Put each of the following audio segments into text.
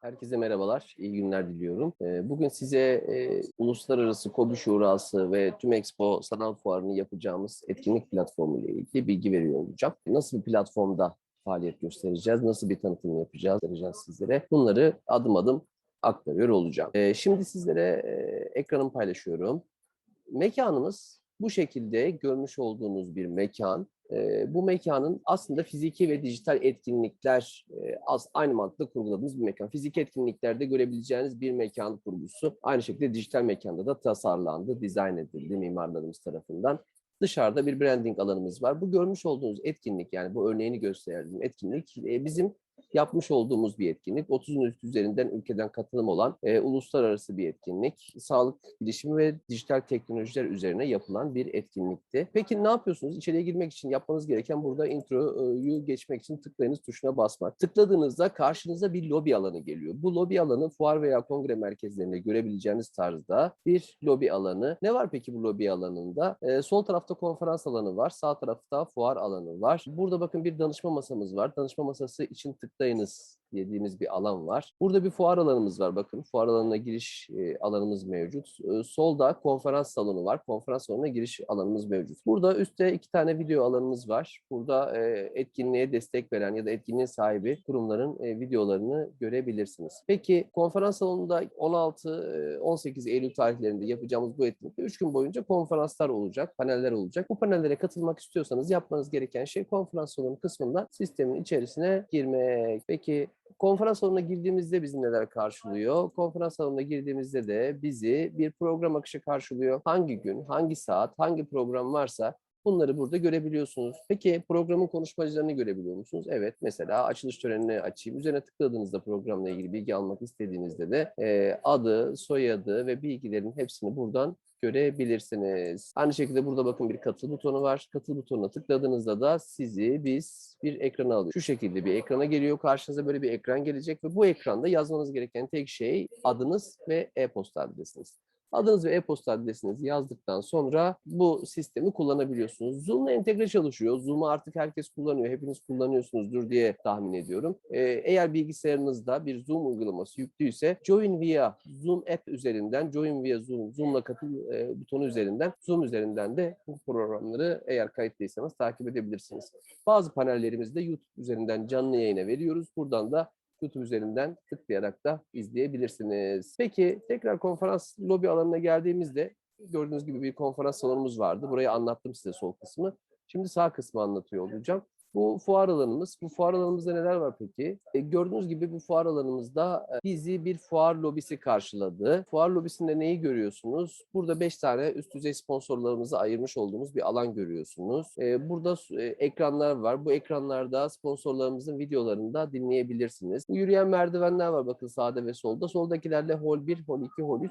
Herkese merhabalar, iyi günler diliyorum. Ee, Bugün size e, Uluslararası KOBİ Şurası ve Tüm Expo Sanal Fuarı'nı yapacağımız etkinlik platformu ile ilgili bilgi veriyor olacağım. Nasıl bir platformda faaliyet göstereceğiz, nasıl bir tanıtım yapacağız, vereceğiz sizlere. Bunları adım adım aktarıyor olacağım. Ee, Şimdi sizlere e, ekranımı paylaşıyorum. Mekanımız bu şekilde görmüş olduğunuz bir mekan. Ee, bu mekanın aslında fiziki ve dijital etkinlikler e, az, aynı mantıkla kurguladığımız bir mekan. Fiziki etkinliklerde görebileceğiniz bir mekan kurgusu. Aynı şekilde dijital mekanda da tasarlandı, dizayn edildi mimarlarımız tarafından. Dışarıda bir branding alanımız var. Bu görmüş olduğunuz etkinlik yani bu örneğini gösterdiğim etkinlik e, bizim yapmış olduğumuz bir etkinlik. 30'un üst üzerinden ülkeden katılım olan e, uluslararası bir etkinlik. Sağlık bilişimi ve dijital teknolojiler üzerine yapılan bir etkinlikti. Peki ne yapıyorsunuz? İçeriye girmek için yapmanız gereken burada introyu geçmek için tıklayınız tuşuna basmak. Tıkladığınızda karşınıza bir lobi alanı geliyor. Bu lobi alanı fuar veya kongre merkezlerinde görebileceğiniz tarzda bir lobi alanı. Ne var peki bu lobi alanında? E, sol tarafta konferans alanı var. Sağ tarafta fuar alanı var. Burada bakın bir danışma masamız var. Danışma masası için tıklayınız dediğimiz bir alan var. Burada bir fuar alanımız var bakın. Fuar alanına giriş e, alanımız mevcut. Solda konferans salonu var. Konferans salonuna giriş alanımız mevcut. Burada üstte iki tane video alanımız var. Burada e, etkinliğe destek veren ya da etkinliğin sahibi kurumların e, videolarını görebilirsiniz. Peki konferans salonunda 16-18 Eylül tarihlerinde yapacağımız bu etkinlikte 3 gün boyunca konferanslar olacak, paneller olacak. Bu panellere katılmak istiyorsanız yapmanız gereken şey konferans salonu kısmından sistemin içerisine girmek. Peki konferans salonuna girdiğimizde bizi neler karşılıyor? Konferans salonuna girdiğimizde de bizi bir program akışı karşılıyor. Hangi gün, hangi saat, hangi program varsa Bunları burada görebiliyorsunuz. Peki programın konuşmacılarını görebiliyor musunuz? Evet. Mesela açılış törenini açayım. Üzerine tıkladığınızda programla ilgili bilgi almak istediğinizde de e, adı, soyadı ve bilgilerin hepsini buradan görebilirsiniz. Aynı şekilde burada bakın bir katıl butonu var. Katıl butonuna tıkladığınızda da sizi biz bir ekrana alıyor. Şu şekilde bir ekrana geliyor. Karşınıza böyle bir ekran gelecek ve bu ekranda yazmanız gereken tek şey adınız ve e-posta adresiniz. Adınız ve e-posta adresinizi yazdıktan sonra bu sistemi kullanabiliyorsunuz. Zoom'la entegre çalışıyor. Zoom'u artık herkes kullanıyor. Hepiniz kullanıyorsunuzdur diye tahmin ediyorum. Ee, eğer bilgisayarınızda bir Zoom uygulaması yüklüyse Join via Zoom app üzerinden, Join via Zoom, Zoom'la katıl e, butonu üzerinden, Zoom üzerinden de bu programları eğer kayıtlıysanız takip edebilirsiniz. Bazı panellerimizi de YouTube üzerinden canlı yayına veriyoruz. Buradan da YouTube üzerinden tıklayarak da izleyebilirsiniz. Peki tekrar konferans lobi alanına geldiğimizde gördüğünüz gibi bir konferans salonumuz vardı. Burayı anlattım size sol kısmı. Şimdi sağ kısmı anlatıyor olacağım. Bu fuar alanımız. Bu fuar alanımızda neler var peki? E, gördüğünüz gibi bu fuar alanımızda e, bizi bir fuar lobisi karşıladı. Fuar lobisinde neyi görüyorsunuz? Burada 5 tane üst düzey sponsorlarımızı ayırmış olduğumuz bir alan görüyorsunuz. E, burada e, ekranlar var. Bu ekranlarda sponsorlarımızın videolarını da dinleyebilirsiniz. Bu yürüyen merdivenler var bakın sağda ve solda. Soldakilerle hol 1, hol 2, hol 3.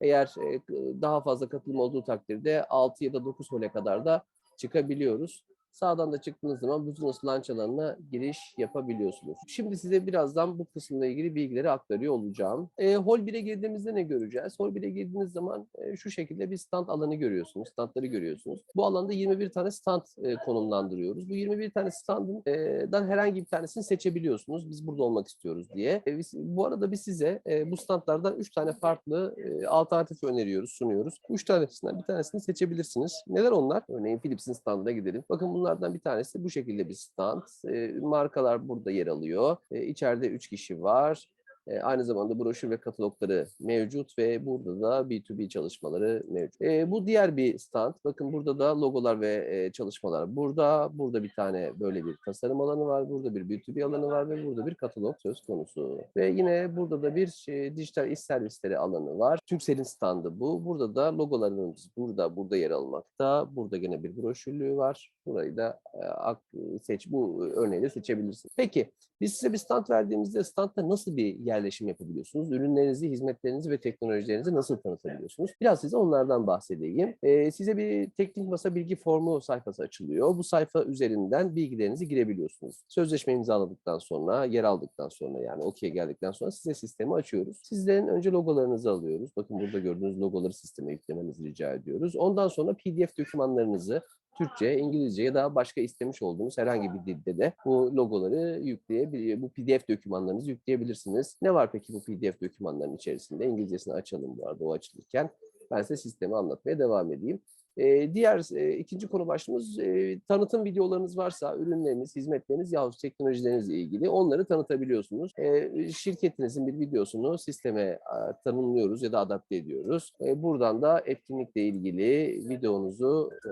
Eğer e, daha fazla katılım olduğu takdirde 6 ya da 9 hole kadar da çıkabiliyoruz. Sağdan da çıktığınız zaman Business Launch alanına giriş yapabiliyorsunuz. Şimdi size birazdan bu kısımla ilgili bilgileri aktarıyor olacağım. E, Hall 1'e girdiğimizde ne göreceğiz? Hall 1'e girdiğiniz zaman e, şu şekilde bir stand alanı görüyorsunuz. Standları görüyorsunuz. Bu alanda 21 tane stand e, konumlandırıyoruz. Bu 21 tane standından herhangi bir tanesini seçebiliyorsunuz. Biz burada olmak istiyoruz diye. E, biz, bu arada biz size e, bu standlardan 3 tane farklı e, alternatif öneriyoruz, sunuyoruz. 3 tanesinden bir tanesini seçebilirsiniz. Neler onlar? Örneğin Philips'in standına gidelim. Bakın bunlardan bir tanesi bu şekilde bir stand. E, markalar burada yer alıyor. E, içeride 3 kişi var. E, aynı zamanda broşür ve katalogları mevcut ve burada da B2B çalışmaları mevcut. E, bu diğer bir stand. Bakın burada da logolar ve e, çalışmalar burada. Burada bir tane böyle bir tasarım alanı var. Burada bir B2B alanı var ve burada bir katalog söz konusu. Ve yine burada da bir şey, dijital iş servisleri alanı var. Türkcell'in standı bu. Burada da logolarımız burada, burada yer almakta. Burada gene bir broşürlüğü var. Burayı da e, seç, bu örneği de seçebilirsiniz. Peki biz size bir stand verdiğimizde standta nasıl bir yerleşim yapabiliyorsunuz? Ürünlerinizi, hizmetlerinizi ve teknolojilerinizi nasıl tanıtabiliyorsunuz? Biraz size onlardan bahsedeyim. Ee, size bir teknik masa bilgi formu sayfası açılıyor. Bu sayfa üzerinden bilgilerinizi girebiliyorsunuz. Sözleşme imzaladıktan sonra, yer aldıktan sonra yani okey geldikten sonra size sistemi açıyoruz. Sizlerin önce logolarınızı alıyoruz. Bakın burada gördüğünüz logoları sisteme yüklemenizi rica ediyoruz. Ondan sonra PDF dokümanlarınızı Türkçe, İngilizce ya da başka istemiş olduğunuz herhangi bir dilde de bu logoları yükleyebilir, bu PDF dokümanlarınızı yükleyebilirsiniz. Ne var peki bu PDF dokümanların içerisinde? İngilizcesini açalım bu arada o açılırken. Ben size sistemi anlatmaya devam edeyim. Ee, diğer e, ikinci konu başlığımız e, tanıtım videolarınız varsa ürünleriniz, hizmetleriniz yahut teknolojilerinizle ilgili onları tanıtabiliyorsunuz. E, şirketinizin bir videosunu sisteme a, tanımlıyoruz ya da adapte ediyoruz. E, buradan da etkinlikle ilgili videonuzu e,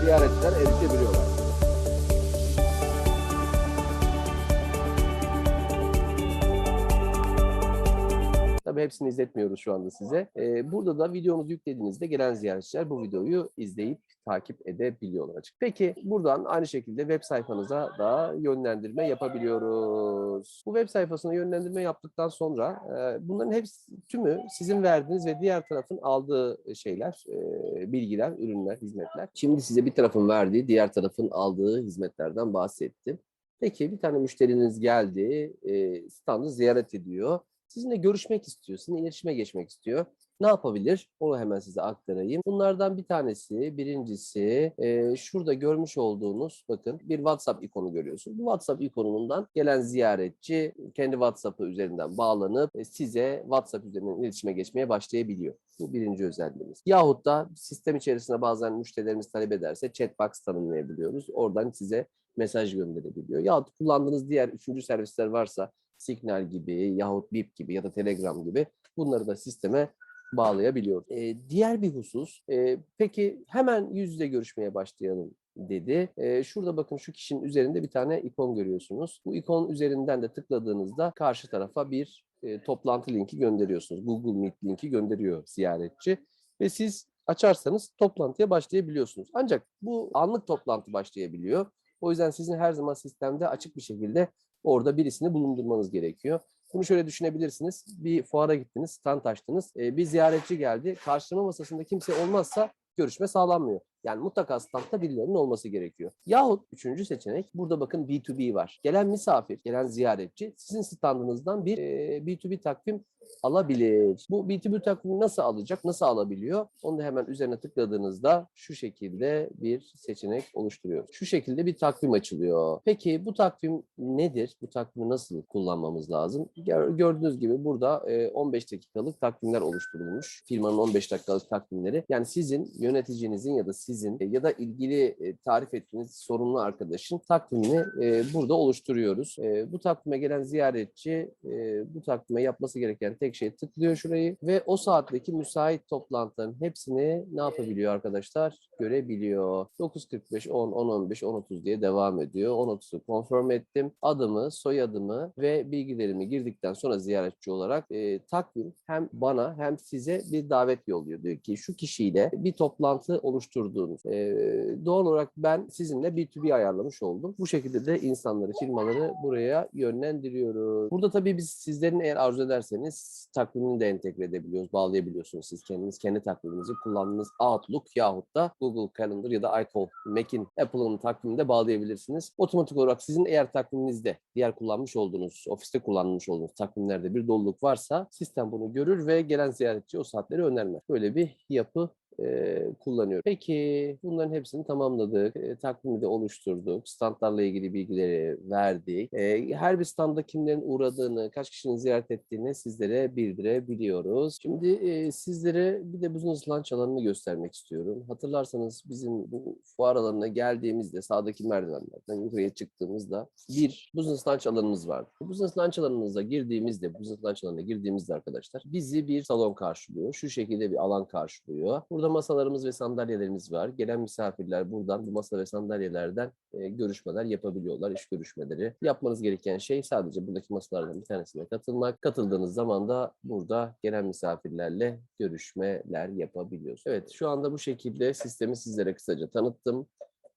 ziyaretçiler erişebiliyorlar. Tabii hepsini izletmiyoruz şu anda size. Ee, burada da videomuzu yüklediğinizde gelen ziyaretçiler bu videoyu izleyip takip edebiliyorlar açık. Peki buradan aynı şekilde web sayfanıza da yönlendirme yapabiliyoruz. Bu web sayfasına yönlendirme yaptıktan sonra e, bunların hepsi tümü sizin verdiğiniz ve diğer tarafın aldığı şeyler, e, bilgiler, ürünler, hizmetler. Şimdi size bir tarafın verdiği, diğer tarafın aldığı hizmetlerden bahsettim. Peki bir tane müşteriniz geldi, e, standı ziyaret ediyor sizinle görüşmek istiyor, sizinle iletişime geçmek istiyor. Ne yapabilir? Onu hemen size aktarayım. Bunlardan bir tanesi, birincisi e, şurada görmüş olduğunuz bakın bir WhatsApp ikonu görüyorsunuz. Bu WhatsApp ikonundan gelen ziyaretçi kendi WhatsApp'ı üzerinden bağlanıp e, size WhatsApp üzerinden iletişime geçmeye başlayabiliyor. Bu birinci özelliğimiz. Yahut da sistem içerisinde bazen müşterilerimiz talep ederse chatbox tanımlayabiliyoruz. Oradan size mesaj gönderebiliyor. Yahut kullandığınız diğer üçüncü servisler varsa Signal gibi yahut Bip gibi ya da Telegram gibi bunları da sisteme bağlayabiliyoruz. E, diğer bir husus, e, peki hemen yüz yüze görüşmeye başlayalım dedi. E, şurada bakın şu kişinin üzerinde bir tane ikon görüyorsunuz. Bu ikon üzerinden de tıkladığınızda karşı tarafa bir e, toplantı linki gönderiyorsunuz. Google Meet linki gönderiyor ziyaretçi ve siz açarsanız toplantıya başlayabiliyorsunuz. Ancak bu anlık toplantı başlayabiliyor. O yüzden sizin her zaman sistemde açık bir şekilde orada birisini bulundurmanız gerekiyor. Bunu şöyle düşünebilirsiniz. Bir fuara gittiniz, stand açtınız. E, bir ziyaretçi geldi. Karşılama masasında kimse olmazsa görüşme sağlanmıyor. Yani mutlaka standta birilerinin olması gerekiyor. Yahut üçüncü seçenek burada bakın B2B var. Gelen misafir, gelen ziyaretçi sizin standınızdan bir e, B2B takvim alabilir. Bu B2B takvimi nasıl alacak, nasıl alabiliyor? Onu da hemen üzerine tıkladığınızda şu şekilde bir seçenek oluşturuyor. Şu şekilde bir takvim açılıyor. Peki bu takvim nedir? Bu takvimi nasıl kullanmamız lazım? Gördüğünüz gibi burada 15 dakikalık takvimler oluşturulmuş. Firmanın 15 dakikalık takvimleri. Yani sizin yöneticinizin ya da sizin ya da ilgili tarif ettiğiniz sorumlu arkadaşın takvimini burada oluşturuyoruz. Bu takvime gelen ziyaretçi bu takvime yapması gereken tek şey tıklıyor şurayı ve o saatteki müsait toplantıların hepsini ne yapabiliyor arkadaşlar? Görebiliyor. 9.45, 10, 10.15, 10.30 diye devam ediyor. 10.30'u confirm ettim. Adımı, soyadımı ve bilgilerimi girdikten sonra ziyaretçi olarak e, takvim hem bana hem size bir davet yolluyor. Diyor ki şu kişiyle bir toplantı oluşturduğunuz. E, doğal olarak ben sizinle B2B ayarlamış oldum. Bu şekilde de insanları, firmaları buraya yönlendiriyoruz. Burada tabii biz sizlerin eğer arzu ederseniz takvimini de entegre edebiliyoruz, bağlayabiliyorsunuz siz kendiniz. Kendi takviminizi kullandığınız Outlook yahut da Google Calendar ya da iCall, Mac'in, Apple'ın takvimini de bağlayabilirsiniz. Otomatik olarak sizin eğer takviminizde diğer kullanmış olduğunuz, ofiste kullanmış olduğunuz takvimlerde bir doluluk varsa sistem bunu görür ve gelen ziyaretçi o saatleri önermez. Böyle bir yapı e, kullanıyor. Peki bunların hepsini tamamladık. E, takvimi de oluşturduk. Standlarla ilgili bilgileri verdik. E, her bir standa kimlerin uğradığını, kaç kişinin ziyaret ettiğini sizlere bildirebiliyoruz. Şimdi e, sizlere bir de business lunch alanını göstermek istiyorum. Hatırlarsanız bizim bu fuar alanına geldiğimizde sağdaki merdivenlerden yukarıya çıktığımızda bir business lunch alanımız vardı. Bu business lunch alanımıza girdiğimizde, business lunch alanına girdiğimizde arkadaşlar bizi bir salon karşılıyor. Şu şekilde bir alan karşılıyor. Burada Burada masalarımız ve sandalyelerimiz var. Gelen misafirler buradan bu masa ve sandalyelerden e, görüşmeler yapabiliyorlar, iş görüşmeleri. Yapmanız gereken şey sadece buradaki masalardan bir tanesine katılmak. Katıldığınız zaman da burada gelen misafirlerle görüşmeler yapabiliyorsunuz. Evet şu anda bu şekilde sistemi sizlere kısaca tanıttım.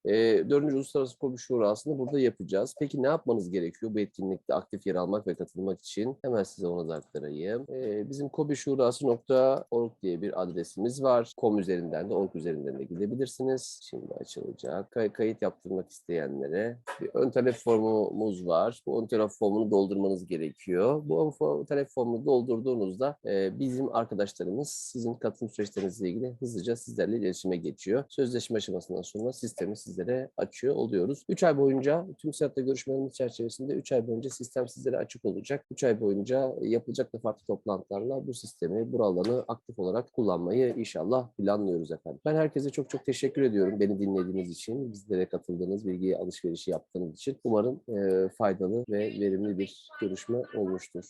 E, 4. Uluslararası Kobi Şurası'nı burada yapacağız. Peki ne yapmanız gerekiyor bu etkinlikte aktif yer almak ve katılmak için? Hemen size onu da aktarayım. E, bizim kobişurası.org diye bir adresimiz var. Com üzerinden de org üzerinden de gidebilirsiniz. Şimdi açılacak. Kay- kayıt yaptırmak isteyenlere bir ön talep formumuz var. Bu ön talep formunu doldurmanız gerekiyor. Bu ön talep formunu doldurduğunuzda e, bizim arkadaşlarımız sizin katılım süreçlerinizle ilgili hızlıca sizlerle iletişime geçiyor. Sözleşme aşamasından sonra sistemi sizlere açıyor oluyoruz. 3 ay boyunca tüm saatte görüşmelerimiz çerçevesinde 3 ay boyunca sistem sizlere açık olacak. 3 ay boyunca yapılacak da farklı toplantılarla bu sistemi, bu alanı aktif olarak kullanmayı inşallah planlıyoruz efendim. Ben herkese çok çok teşekkür ediyorum beni dinlediğiniz için, bizlere katıldığınız, bilgi alışverişi yaptığınız için. Umarım e, faydalı ve verimli bir görüşme olmuştur.